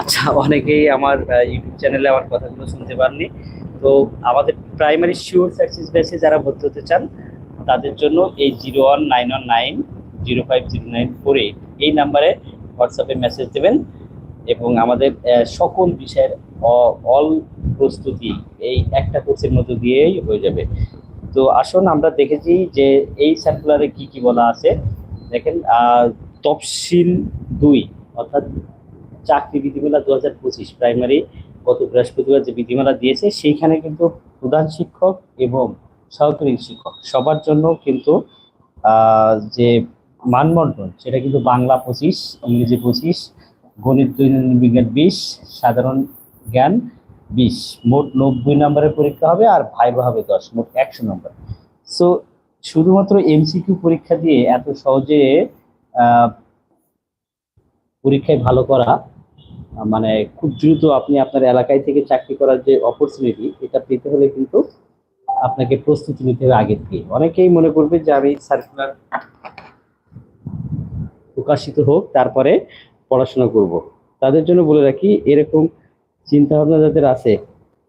আচ্ছা অনেকেই আমার ইউটিউব চ্যানেলে আমার কথাগুলো শুনতে পাননি। তো আমাদের প্রাইমারি শিওর সাকসেস ব্যাচে যারা ভর্তি হতে চান, তাদের জন্য এই zero one nine one nine zero five zero nine four eight এই নাম্বারে হোয়াটসঅ্যাপে মেসেজ দেবেন এবং আমাদের সকল বিষয়ের অল প্রস্তুতি এই একটা কোর্সের মধ্যে দিয়েই হয়ে যাবে। তো আসুন, আমরা দেখেছি যে এই সার্কুলারে কি কি বলা আছে। দেখেন তফসিল দুই, অর্থাৎ চাকরি বিধিমালা দু হাজার পঁচিশ প্রাইমারি গত বৃহস্পতিবার যে বিধিমালা দিয়েছে, সেইখানে কিন্তু প্রধান শিক্ষক এবং সহকারী শিক্ষক সবার জন্য কিন্তু যে মানবন্টন সেটা কিন্তু বাংলা পঁচিশ, ইংরেজি পঁচিশ, গণিত, দৈনন্দিন বিজ্ঞান বিশ, সাধারণ জ্ঞান বিশ। মোট নব্বই নম্বরের পরীক্ষা হবে আর ভাইবা হবে দশ, মোট একশো নম্বর। সো শুধুমাত্র এমসিকিউ পরীক্ষা দিয়ে এত সহজে পরীক্ষায় ভালো করা মানে খুব দ্রুত আপনি আপনার এলাকায় থেকে চাকরি করার যে অপরচুনিটি এটা পেতে হলে কিন্তু আপনাকে প্রস্তুতি নিতে হবে আগে থেকে অনেকেই মনে করবে যে আমি সার্কুলার প্রকাশিত হোক, তারপরে পড়াশোনা করব। তাদের জন্য বলে রাখি, এরকম চিন্তা ভাবনা যাদের আছে,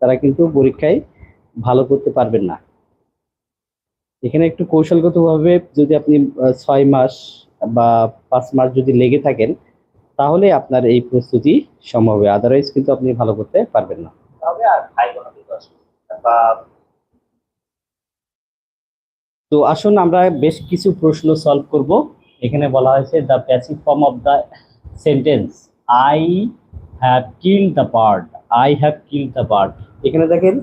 তারা কিন্তু পরীক্ষায় ভালো করতে পারবেন না। এখানে একটু কৌশলগতভাবে যদি আপনি ছয় মাস বা পাঁচ মাস যদি লেগে থাকেন তাহলে আপনার এই প্রস্তুতি সম্ভব হবে। আদারওয়াইজ কিন্তু আপনি ভালো করতে পারবেন না। তো আসুন আমরা বেশ কিছু প্রশ্ন সলভ করব। এখানে বলা হয়েছে the passive form of the sentence I have kill the bird I have kill the bird এখানে দেখেন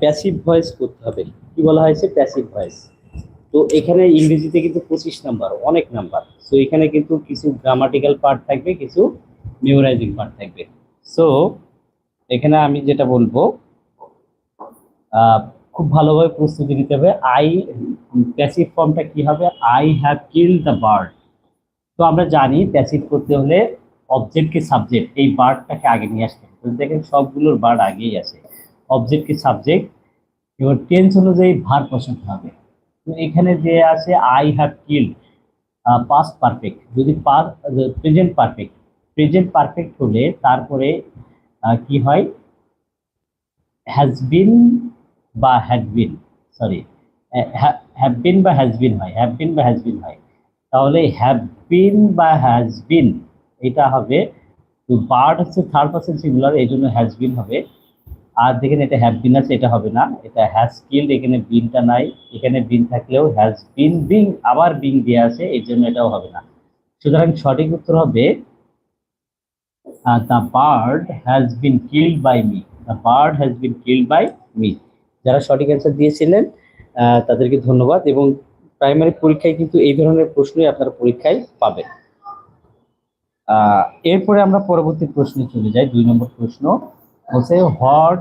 প্যাসিভ ভয়েস করতে হবে। কি বলা হয়েছে? প্যাসিভ ভয়েস তো এখানে ইংরেজিতে কিন্তু পঁচিশ নাম্বার, অনেক নাম্বার। সো এখানে কিন্তু কিছু গ্রামাটিক্যাল পার্ট থাকবে, কিছু মেমোরাইজিং পার্ট থাকবে। সো এখানে আমি যেটা বলব খুব ভালোভাবে প্রস্তুতি নিতে হবে। আই প্যাসিভ ফর্মটা কি হবে? I have kill the bird তো আমরা জানি প্যাসিভ করতে হলে অবজেক্টকে সাবজেক্ট এই বার্ডটাকে আগে নিয়ে আসতে হবে। দেখেন, সবগুলোর বার্ড আগেই আছে। অবজেক্টকে সাবজেক্ট এবার টেন্স অনুযায়ী ভার বসাতে হবে। এখানে যে আছে I have killed past perfect যদি পার প্রেজেন্ট পারফেক্ট প্রেজেন্ট পারফেক্ট হলে তারপরে কি হয়? হ্যাজ বিন বা had been sorry have been বা হ্যাজ বিন হয় হ্যাভ বিন বা হ্যাজ বিন হয়। তাহলে হ্যাভ বিন বা হ্যাজ বিন এটা হবে বার্ড হচ্ছে থার্ড পার্সন সিঙ্গুলার এই জন্য হ্যাজ বিন হবে। আর দেখেন এটা হ্যাভ বিন আছে, এটা হবে না। এটা হ্যাজ স্কিল্ড এখানে বিনটা নাই। এখানে বিন থাকলেও হ্যাজ বিন বিং আবার বিং দিয়ে আছে এই জন্য এটাও হবে না। সুতরাং সঠিক উত্তর হবে the bird has been killed by me the bird has been killed by me যারা সঠিক অ্যান্সার দিয়েছিলেন তাদেরকে ধন্যবাদ এবং প্রাইমারি পরীক্ষায় কিন্তু এই ধরনের প্রশ্নই আপনারা পরীক্ষায় পাবেন। এরপরে আমরা পরবর্তী প্রশ্নে চলে যাই। দুই নম্বর প্রশ্ন বলছে what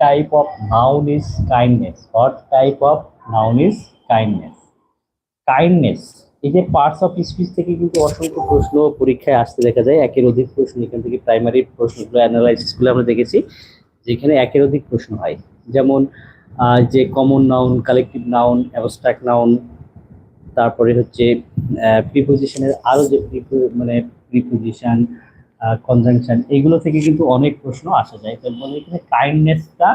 type of noun is kindness what type of noun is kindness kindness এই যে পার্টস অফ স্পিচ থেকে কিন্তু অসংখ্য প্রশ্ন পরীক্ষায় আসতে দেখা যায়। একের অধিক প্রশ্ন এখান থেকে প্রাইমারি প্রশ্নগুলো অ্যানালাইসিসগুলো আমরা দেখেছি, যেখানে একের অধিক প্রশ্ন হয়। যেমন যে common noun collective noun abstract noun তারপরে হচ্ছে প্রিপোজিশনের আরও যে মানে প্রিপোজিশন কনজাংশন এগুলো থেকে কিন্তু অনেক প্রশ্ন আসা যায়। তো বলে এখানে কাইন্ডনেসটা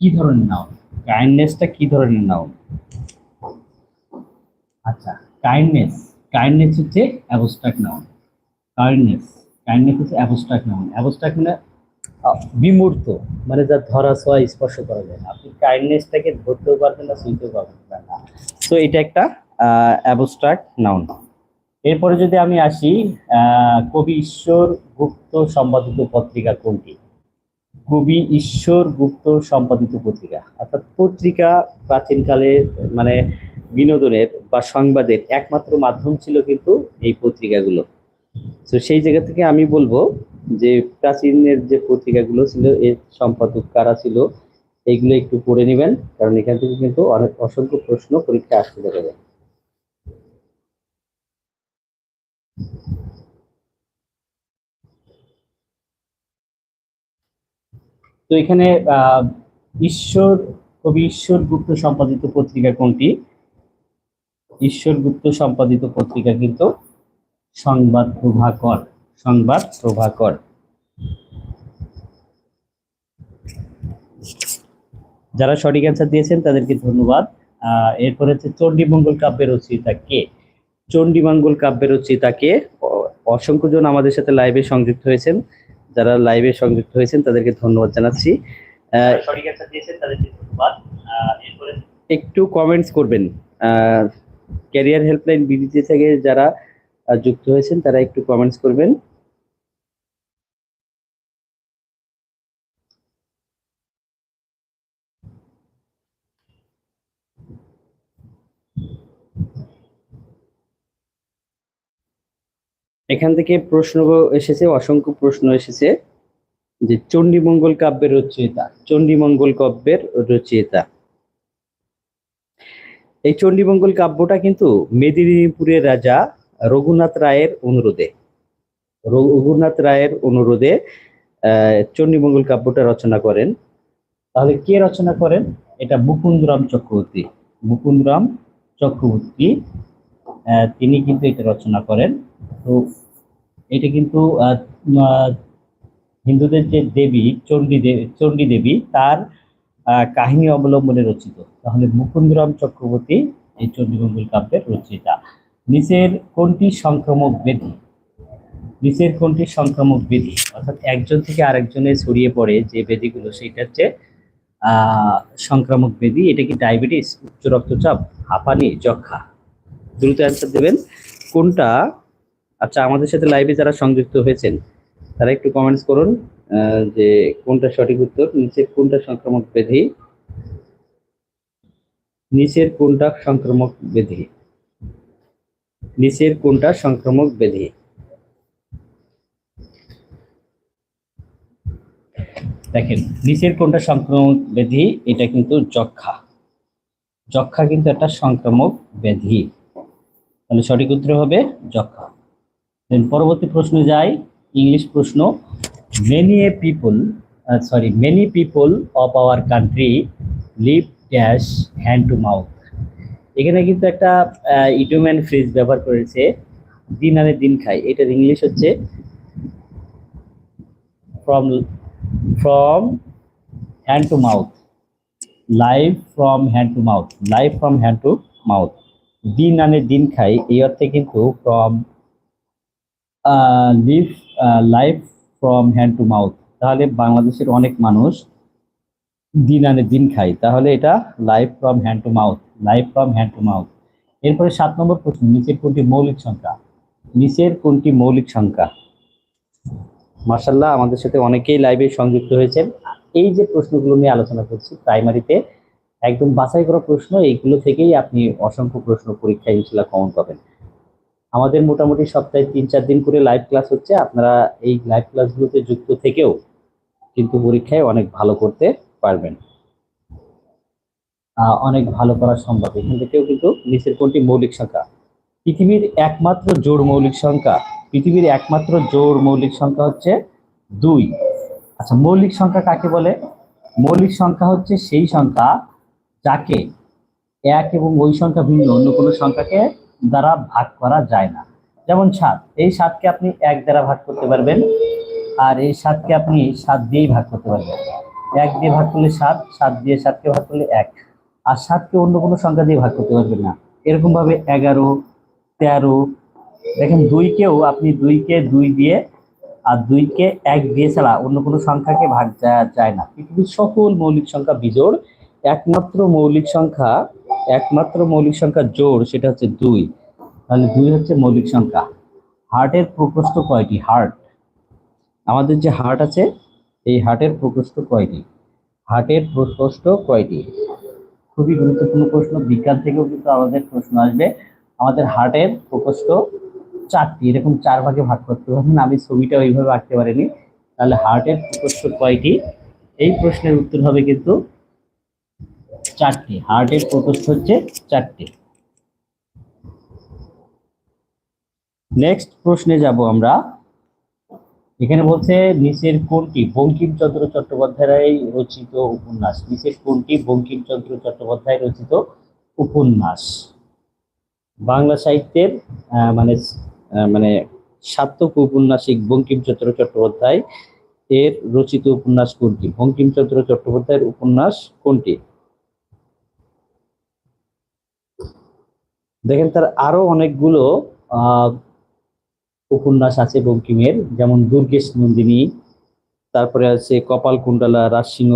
কি ধরনের নাউন কাইন্ডনেসটা কি ধরনের নাউন আচ্ছা কাইন্ডনেস কাইন্ডনেস হচ্ছে অ্যাবস্ট্রাক্ট নাউন কাইন্ডনেস কাইন্ডনেস হচ্ছে অ্যাবস্ট্রাক্ট নাউন অ্যাবস্ট্রাক্ট মানে বিমূর্ত মানে যা ধরা, ছোঁয়া, স্পর্শ করা যায় না। আপনি কাইন্ডনেসটাকে ধরতেও পারবেন না, শুনতেও পারবেন না। তো এটা একটা অ্যাবস্ট্রাক্ট নাউন এরপরে যদি আমি আসি কবি ঈশ্বর গুপ্ত সম্পাদিত পত্রিকা কোনটি? কবি ঈশ্বর গুপ্ত সম্পাদিত পত্রিকা। অর্থাৎ পত্রিকা প্রাচীনকালে মানে বিনোদনের বা সংবাদের একমাত্র মাধ্যম ছিল কিন্তু এই পত্রিকাগুলো। তো সেই জায়গা থেকে আমি বলব যে প্রাচীনের যে পত্রিকাগুলো ছিল, এর সম্পাদক কারা ছিল এইগুলো একটু পড়ে নেবেন, কারণ এখান থেকে কিন্তু অনেক অসংখ্য প্রশ্ন পরীক্ষায় আসতে দেখা যায়। তো এখানে ঈশ্বর, কবি ঈশ্বর গুপ্ত সম্পাদিত পত্রিকা কোনটি? ঈশ্বর গুপ্ত সম্পাদিত পত্রিকা কিন্তু সংবাদ প্রভাকর সংবাদ প্রভাকর। যারা সঠিক অ্যান্সার দিয়েছেন, তাদেরকে ধন্যবাদ। এরপরে হচ্ছে চণ্ডীমঙ্গল কাব্যের রচয়িতা কে? চণ্ডীমঙ্গল কাব্যের রচয়িতা কে? অ- অসংখ্য জন আমাদের সাথে লাইভে সংযুক্ত হয়েছেন। যারা লাইভে সংযুক্ত হয়েছেন তাদেরকে ধন্যবাদ জানাচ্ছি। একটু কমেন্টস করবেন। ক্যারিয়ার হেল্পলাইন বিডিতে থেকে যারা যুক্ত হয়েছেন তারা একটু কমেন্টস করবেন। এখান থেকে প্রশ্ন এসেছে, অসংখ্য প্রশ্ন এসেছে যে চণ্ডীমঙ্গল কাব্যের রচয়িতা, চণ্ডীমঙ্গল কাব্যের রচয়িতা। এই চণ্ডীমঙ্গল কাব্যটা কিন্তু মেদিনীপুরের রাজা রঘুনাথ রায়ের অনুরোধে, রঘুনাথ রায়ের অনুরোধে চণ্ডীমঙ্গল কাব্যটা রচনা করেন। তাহলে কে রচনা করেন? এটা মুকুন্দরাম চক্রবর্তী মুকুন্দরাম চক্রবর্তী তিনি কিন্তু এটা রচনা করেন। তো এটা কিন্তু হিন্দুদের যে দেবী, চণ্ডী দেবী চণ্ডী দেবী, তার কাহিনী অবলম্বনে রচিত। তাহলে মুকুন্দরাম চক্রবর্তী এই চণ্ডীমঙ্গল কাব্যের রচয়িতা নিচের কোনটি সংক্রামক ব্যাধি নিচের কোনটি সংক্রামক ব্যাধি অর্থাৎ একজন থেকে আরেকজনে ছড়িয়ে পড়ে যে ব্যাধিগুলো সেটা হচ্ছে সংক্রামক ব্যাধি এটা কি ডায়াবেটিস, উচ্চ রক্তচাপ, হাঁপানি যক্ষা দ্রুত অ্যান্সার দেবেন। কোনটা? আচ্ছা আমাদের সাথে লাইভে যারা সংযুক্ত হয়েছেন, তারা একটু কমেন্টস করুন যে কোনটা সঠিক উত্তর, নিচের কোনটা সংক্রামক ব্যাধি? নিচের কোনটা সংক্রামক ব্যাধি? নিচের কোনটা সংক্রামক ব্যাধি? দেখেন, নিচের কোনটা সংক্রামক ব্যাধি, এটা কিন্তু যক্ষা। যক্ষা কিন্তু একটা সংক্রামক ব্যাধি। তাহলে সঠিক উত্তর হবে যক্ষা। Then পরবর্তী প্রশ্ন যাই ইংলিশ প্রশ্ন। Many a people sorry many people of our country live dash hand to mouth এখানে কিন্তু একটা ইডোম্যান ফ্রিজ ব্যবহার করেছে, দিন আনে দিন খাই এটার ইংলিশ হচ্ছে from from hand to mouth live from hand to mouth live from hand to mouth দিন আনে দিন খাই, এই অর্থে কিন্তু from live life from hand to mouth তাহলে বাংলাদেশের অনেক মানুষ দিন আনে দিন খায়। তাহলে এটা life from hand to mouth life from hand to mouth এরপরে সাত নম্বর প্রশ্ন, নিচের কোনটি মৌলিক সংখ্যা? নিচের কোনটি মৌলিক সংখ্যা? মার্শাল্লাহ আমাদের সাথে অনেকেই লাইভে সংযুক্ত হয়েছেন। এই যে প্রশ্নগুলো নিয়ে আলোচনা করছি প্রাইমারিতে একদম বাছাই করা প্রশ্ন এইগুলো থেকেই আপনি অসংখ্য প্রশ্ন পরীক্ষায় ইনশাল্লাহ কমন পাবেন। আমাদের মোটামুটি সপ্তাহে তিন চার দিন করে লাইভ ক্লাস হচ্ছে। আপনারা এই লাইভ ক্লাসগুলোতে যুক্ত থেকেও কিন্তু পরীক্ষায় অনেক ভালো করতে পারবেন। অনেক ভালো করা সম্ভব। এখান থেকেও কিন্তু নিচের কোনটি মৌলিক সংখ্যা? পৃথিবীর একমাত্র জোড় মৌলিক সংখ্যা, পৃথিবীর একমাত্র জোড় মৌলিক সংখ্যা হচ্ছে দুই। আচ্ছা মৌলিক সংখ্যা কাকে বলে? মৌলিক সংখ্যা হচ্ছে সেই সংখ্যা যাকে এক এবং ওই সংখ্যা ভিন্ন, অন্য কোনো সংখ্যাকে দ্বারা ভাগ করা যায় না। যেমন সাত, এই সাতকে আপনি এক দ্বারা ভাগ করতে পারবেন আর এই সাতকে আপনি সাত দিয়েই ভাগ করতে পারবেন। এক দিয়ে ভাগ করলে সাত সাত দিয়ে সাতকে ভাগ করলে এক। আর সাতকে অন্য কোনো সংখ্যা দিয়ে ভাগ করতে পারবেন না। এরকমভাবে এগারো, তেরো, দেখেন দুইকেও আপনি দুইকে দুই দিয়ে আর দুইকে এক দিয়ে ছাড়া অন্য কোনো সংখ্যাকে ভাগ যায় না। পৃথিবীর সকল মৌলিক সংখ্যা বিজোড় একমাত্র মৌলিক সংখ্যা, একমাত্র মৌলিক সংখ্যা জোড়, সেটা হচ্ছে দুই। তাহলে দুই হচ্ছে মৌলিক সংখ্যা। হার্টের প্রকোষ্ঠ কয়টি? হার্ট। আমাদের যে হার্ট আছে, এই হার্টের প্রকোষ্ঠ কয়টি? হার্টের প্রকোষ্ঠ কয়টি? খুবই গুরুত্বপূর্ণ প্রশ্ন, বিজ্ঞান থেকেও কিন্তু আমাদের প্রশ্ন আসবে। আমাদের হার্টের প্রকোষ্ঠ চারটি। এরকম চার ভাগে ভাগ করতে পারবেন আমি ছবিটা ওইভাবে আঁকতে পারিনি। তাহলে হার্টের প্রকোষ্ঠ কয়টি? এই প্রশ্নের উত্তর হবে কিন্তু চারটি। হার্টের প্রকোষ্ঠ হচ্ছে চারটি। নেক্সট প্রশ্নে যাব আমরা। এখানে বলছে, নিচের কোনটি? বঙ্কিমচন্দ্র চট্টোপাধ্যায় রচিত উপন্যাস। নিচের কোনটি? বঙ্কিমচন্দ্র চট্টোপাধ্যায় রচিত উপন্যাস। বাংলা সাহিত্যের মানে মানে সার্থক উপন্যাসিক বঙ্কিমচন্দ্র চট্টোপাধ্যায় এর রচিত উপন্যাস কোনটি? বঙ্কিমচন্দ্র চট্টোপাধ্যায়ের উপন্যাস কোনটি? দেখেন তার আরও অনেকগুলো উপন্যাস আছে বঙ্কিমের, যেমন দুর্গেশ নন্দিনী, তারপরে আছে কপাল কুণ্ডলা রাজসিংহ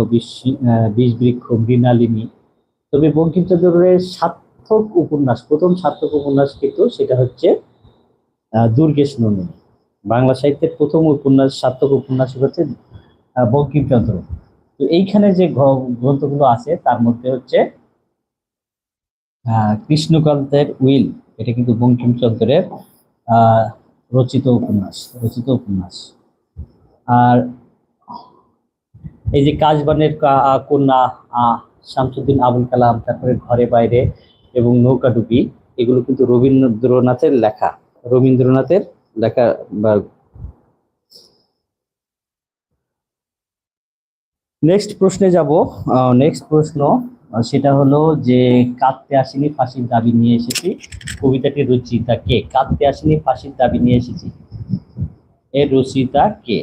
বিষবৃক্ষ, মৃণালিনী। তবে বঙ্কিমচন্দ্রের সার্থক উপন্যাস, প্রথম সার্থক উপন্যাস কিন্তু সেটা হচ্ছে দুর্গেশ নন্দিনী। বাংলা সাহিত্যের প্রথম উপন্যাস, সার্থক উপন্যাস হচ্ছে বঙ্কিমচন্দ্র তো এইখানে যে গ্রন্থগুলো আছে, তার মধ্যে হচ্ছে কৃষ্ণকান্তের উইল, এটা কিন্তু বঙ্কিমচন্দ্রের রচিত উপন্যাস রচিত উপন্যাস। আর এই যে কাজবানের কন্যা শামসুদ্দিন আবুল কালাম, তারপরে ঘরে বাইরে এবং নৌকাডুবি এগুলো কিন্তু রবীন্দ্রনাথের লেখা রবীন্দ্রনাথের লেখা বা নেক্সট প্রশ্নে যাব নেক্সট প্রশ্ন সেটা হলো যে, কাঁদতে আসেনি, ফাঁসির দাবি নিয়ে এসেছি। কবিতাটির রচয়িতা কে? কাঁদতে আসেনি, ফাঁসির দাবি নিয়ে এসেছি। এর রচিতা কে?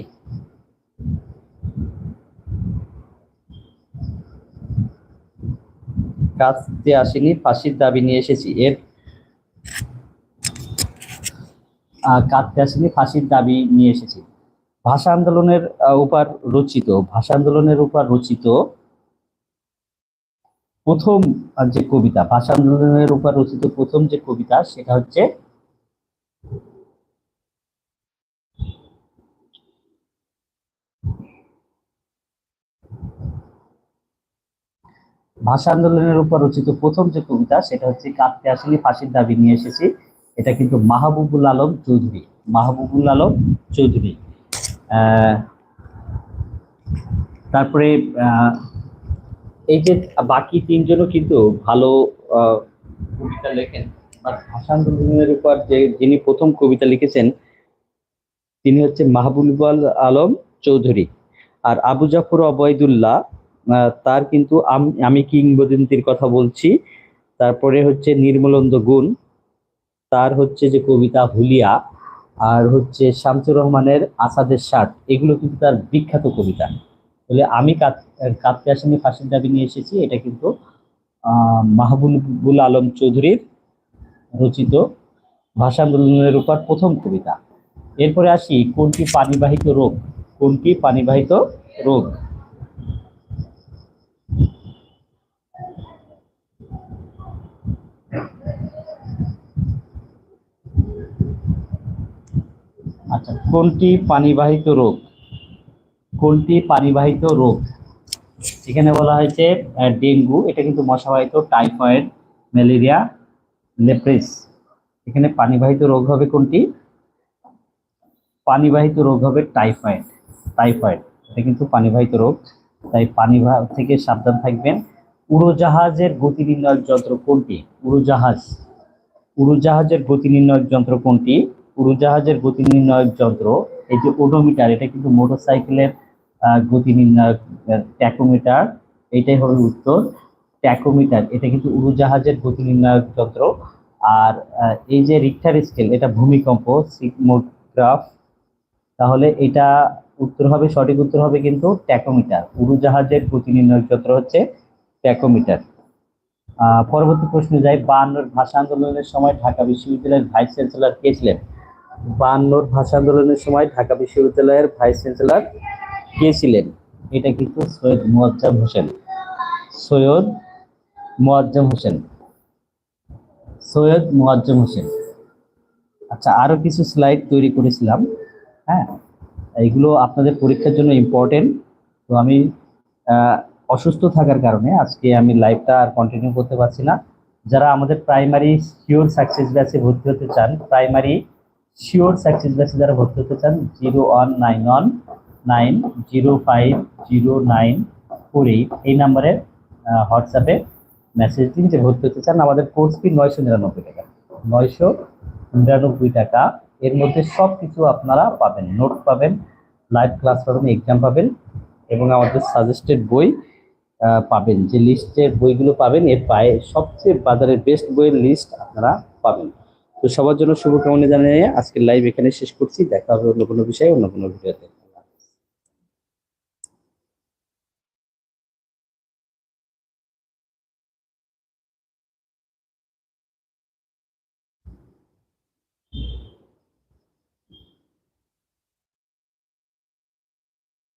কাঁদতে আসেনি, ফাঁসির দাবি নিয়ে এসেছি। এর কাঁদতে আসেনি, ফাঁসির দাবি নিয়ে এসেছি। ভাষা আন্দোলনের উপর রচিত, ভাষা আন্দোলনের উপর রচিত প্রথম যে কবিতা, ভাষা আন্দোলনের উপর রচিত প্রথম যে কবিতা, সেটা হচ্ছে ভাষা আন্দোলনের উপর রচিত প্রথম যে কবিতা, সেটা হচ্ছে কাঁদতে আসেনি, ফাঁসির দাবি নিয়ে এসেছি। এটা কিন্তু মাহবুবুল আলম চৌধুরী, মাহবুবুল আলম চৌধুরী। তারপরে এই যে বাকি তিনজনও কিন্তু ভালো কবিতা লেখেন বাট ভাষা আন্দোলনের উপর যে যিনি প্রথম কবিতা লিখেছেন, তিনি হচ্ছে মাহবুবুল আলম চৌধুরী। আর আবু জাফর অবৈদুল্লাহ তার কিন্তু আম- আমি কিংবদন্তির কথা বলছি। তারপরে হচ্ছে নির্মলন্দ গুণ, তার হচ্ছে যে কবিতা হুলিয়া, আর হচ্ছে শামসুর রহমানের আসাদের ষাট এগুলো কিন্তু তার বিখ্যাত কবিতা। বলে আমি কাঁদ- কাঁদতে আসেনি ফাঁসির দাবি নিয়ে এসেছি। এটা কিন্তু মাহবুবুল আলম চৌধুরীর রচিত ভাষা আন্দোলনের উপর প্রথম কবিতা। এরপরে আসি, কোনটি পানিবাহিত রোগ? কোনটি পানিবাহিত রোগ? আচ্ছা কোনটি পানিবাহিত রোগ? কোনটি পানিবাহিত রোগ। এখানে বলা হয়েছে ডেঙ্গু, এটা কিন্তু মশাবাহিত টাইফয়েড, ম্যালেরিয়া, লেপ্রেস। এখানে পানিবাহিত রোগ হবে কোনটি? পানিবাহিত রোগ হবে টাইফয়েড টাইফয়েড। এটা কিন্তু পানিবাহিত রোগ। তাই পানি থেকে সাবধান থাকবেন। উড়োজাহাজের গতি নির্ণয়ের যন্ত্র কোনটি? উড়োজাহাজ। উড়োজাহাজের গতি নির্ণয়ের যন্ত্র কোনটি? উড়োজাহাজের গতি নির্ণয়ের যন্ত্র, এই যে ওডোমিটার, এটা কিন্তু মোটরসাইকেলের গতি নির্ণায়ক ট্যাকোমিটার, এটাই হবে উত্তর। ট্যাকোমিটার, এটা কিন্তু উড়োজাহাজের গতি নির্ণায়ক যন্ত্র। আর এই যে রিক্টার স্কেল এটা ভূমিকম্প, সিগমোগ্রাফ, তাহলে এটা উত্তর হবে, সঠিক উত্তর হবে কিন্তু ট্যাকোমিটার। উড়োজাহাজের গতি নির্ণায়ক যন্ত্র হচ্ছে ট্যাকোমিটার। পরবর্তী প্রশ্নে যাই, বায়ান্নর ভাষা আন্দোলনের সময় ঢাকা বিশ্ববিদ্যালয়ের ভাইস চ্যান্সেলর কে ছিলেন? বায়ান্নর ভাষা আন্দোলনের সময় ঢাকা বিশ্ববিদ্যালয়ের ভাইস চ্যান্সেলর কে ছিলেন? এটা কিন্তু সৈয়দ মুয়াজ্জম হোসেন। সৈয়দ মুয়াজ্জম হোসেন। সৈয়দ মুয়াজ্জম হোসেন। আচ্ছা আরও কিছু স্লাইড তৈরি করেছিলাম হ্যাঁ? এইগুলো আপনাদের পরীক্ষার জন্য ইম্পর্টেন্ট তো আমি অসুস্থ থাকার কারণে আজকে আমি লাইভটা আর কন্টিনিউ করতে পারছি না। যারা আমাদের প্রাইমারি শিওর সাকসেস ব্যাচে ভর্তি হতে চান প্রাইমারি শিওর সাকসেস ব্যাচে যারা ভর্তি হতে চান zero one nine one nine zero five zero nine four eight এই নাম্বারে হোয়াটসঅ্যাপে মেসেজ দিন যে ভর্তি হতে চান। আমাদের কোর্স ফি নয়শো নিরানব্বই টাকা। নয়শো নিরানব্বই টাকা। এর মধ্যে সব কিছু আপনারা পাবেন। নোট পাবেন লাইভ ক্লাস পাবেন এক্সাম পাবেন এবং আমাদের সাজেস্টেড বই পাবেন। যে লিস্টের বইগুলো পাবেন, এর পায়ে সবচেয়ে বাজারের বেস্ট বইয়ের লিস্ট আপনারা পাবেন। তো সবার জন্য শুভকামনা জানিয়ে আজকের লাইভ এখানে শেষ করছি। দেখা হবে অন্য কোনো বিষয়ে, অন্য কোনো ভিডিওতে।